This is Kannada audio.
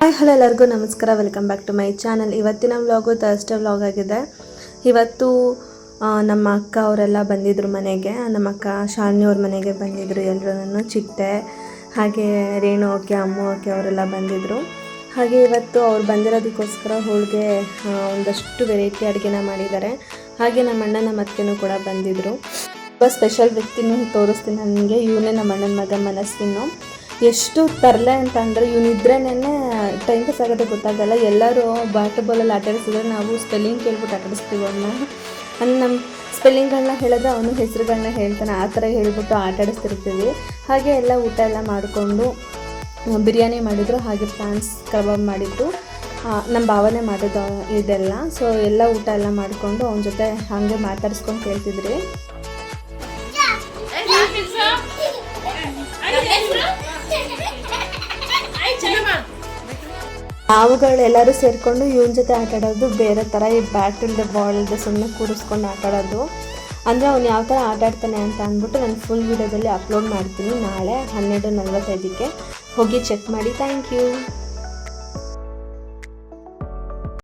ಹಾಯ್, ಹಲೋ ಎಲ್ಲರಿಗೂ ನಮಸ್ಕಾರ. Welcome back to my channel ಇವತ್ತಿನ ವ್ಲಾಗು ಥರ್ಸ್ಡೇ ವ್ಲಾಗ್ ಆಗಿದೆ. ಇವತ್ತು ನಮ್ಮ ಅಕ್ಕ ಅವರೆಲ್ಲ ಬಂದಿದ್ರು ಮನೆಗೆ. ನಮ್ಮ ಅಕ್ಕ ಶಾಲಿನಿ ಅವ್ರ ಮನೆಗೆ ಬಂದಿದ್ರು. ಎಲ್ಲರೂ ಚಿಟ್ಟೆ, ಹಾಗೆ ರೇಣು ಓಕೆ ಅಮ್ಮ ಓಕೆ ಅವರೆಲ್ಲ ಬಂದಿದ್ರು. ಹಾಗೆ ಇವತ್ತು ಅವ್ರು ಬಂದಿರೋದಕ್ಕೋಸ್ಕರ ಹೋಳಿಗೆ ಒಂದಷ್ಟು ವೆರೈಟಿ ಅಡುಗೆನ ಮಾಡಿದ್ದಾರೆ. ಹಾಗೆ ನಮ್ಮ ಅಣ್ಣ ನಮ್ಮ ಅತ್ತೆನೂ ಕೂಡ ಬಂದಿದ್ದರು ತುಂಬ ಸ್ಪೆಷಲ್ ವ್ಯಕ್ತಿನೂ ತೋರಿಸ್ತೀನಿ ನನಗೆ. ಇವನೇ ನಮ್ಮ ಅಣ್ಣನ ಮಗ ಮನಸ್ಸಿನು ಎಷ್ಟು ತರಲೆ ಅಂತಂದರೆ ಅಂದರೆ ಇವನಿದ್ರೇನೆ ಟೈಮ್ ಪಾಸ್ ಆಗೋದೇ ಗೊತ್ತಾಗಲ್ಲ. ಎಲ್ಲರೂ ಬಾಟು ಬಾಲಲ್ಲಿ ಆಟ ನಾವು ಸ್ಪೆಲ್ಲಿಂಗ್ ಕೇಳ್ಬಿಟ್ಟು ಆಟ ಆಡಿಸ್ತೀವಿ ಅವನ್ನ ನಮ್ಮ ಸ್ಪೆಲ್ಲಿಂಗ್ಗಳನ್ನ ಹೇಳಿದ್ರೆ ಅವನು ಹೆಸರುಗಳನ್ನ ಹೇಳ್ತಾನೆ. ಆ ಥರ ಹೇಳ್ಬಿಟ್ಟು ಆಟ ಆಡಿಸ್ತಿರ್ತೀವಿ ಹಾಗೆ ಎಲ್ಲ ಊಟ ಎಲ್ಲ ಮಾಡಿಕೊಂಡು ಬಿರಿಯಾನಿ ಮಾಡಿದ್ರು, ಹಾಗೆ ಪ್ರಾನ್ಸ್ ಕಬಾಬ್ ಮಾಡಿದ್ದು. ನಮ್ಮ ಭಾವನೆ ಮಾಡಿದ್ದು ಇದೆಲ್ಲ. ಸೊ ಎಲ್ಲ ಊಟ ಎಲ್ಲ ಮಾಡಿಕೊಂಡು ಅವನ ಜೊತೆ ಹಾಗೆ ಮಾತಾಡಿಸ್ಕೊಂಡು ಕೇಳ್ತಿದ್ರಿ. ನಾವುಗಳು ಎಲ್ಲರೂ ಸೇರಿಕೊಂಡು ಇವನ ಜೊತೆ ಆಟ ಆಡೋದು ಬೇರೆ ಥರ ಈ ಬ್ಯಾಟಲ್ದು ಬಾಲ್ದು ಸುಮ್ಮನೆ ಕೂರಿಸ್ಕೊಂಡು ಆಟ ಆಡೋದು. ಅಂದರೆ ಅವ್ನು ಯಾವ ಥರ ಆಟ ಆಡ್ತಾನೆ ಅಂತ ಅಂದ್ಬಿಟ್ಟು ನಾನು ಫುಲ್ ವಿಡಿಯೋದಲ್ಲಿ ಅಪ್ಲೋಡ್ ಮಾಡ್ತೀನಿ ನಾಳೆ ಹನ್ನೆರಡು ನಲ್ವತ್ತೈದಕ್ಕೆ. ಹೋಗಿ ಚೆಕ್ ಮಾಡಿ. Thank you